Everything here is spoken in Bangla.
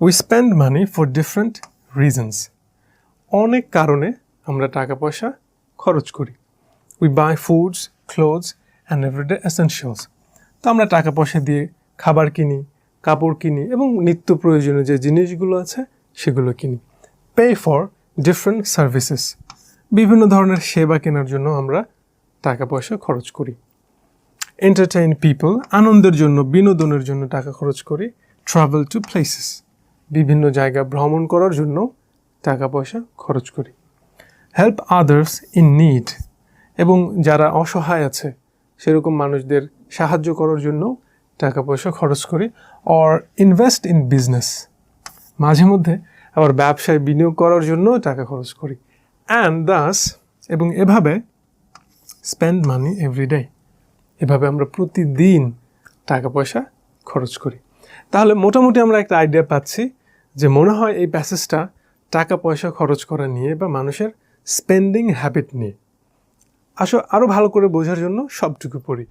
We spend money for different reasons অনেক কারণে আমরা টাকা পয়সা খরচ করি। We buy foods clothes and everyday essentials তো আমরা টাকা পয়সা দিয়ে খাবার কিনি, কাপড় কিনি এবং নিত্য প্রয়োজনীয় যে জিনিসগুলো আছে, সেগুলো কিনি। পে ফর ডিফারেন্ট সার্ভিসেস বিভিন্ন ধরনের সেবা কেনার জন্য আমরা টাকা পয়সা খরচ করি। এন্টারটেইন পিপল আনন্দের জন্য, বিনোদনের জন্য টাকা খরচ করি। ট্রাভেল টু প্লেসেস বিভিন্ন জায়গা ভ্রমণ করার জন্য টাকা পয়সা খরচ করি। হেল্প আদার্স ইন নিড এবং যারা অসহায় আছে, সেরকম মানুষদের সাহায্য করার জন্য টাকা পয়সা খরচ করি অর ইনভেস্ট ইন বিজনেস মাঝে মধ্যে আবার ব্যবসায় বিনিয়োগ করার জন্য টাকা খরচ করি। অ্যান্ড দাস এবং এভাবে স্পেন্ড মানি এভরিডে এভাবে আমরা প্রতিদিন টাকা পয়সা খরচ করি। তাহলে মোটামুটি আমরা একটা আইডিয়া পাচ্ছি যে মনে হয় এই প্যাসেজটা টাকা পয়সা খরচ করা নিয়ে বা মানুষের স্পেন্ডিং হ্যাবিট নিয়ে। আসো আরও ভালো করে বোঝার জন্য সবটুকু পড়ি।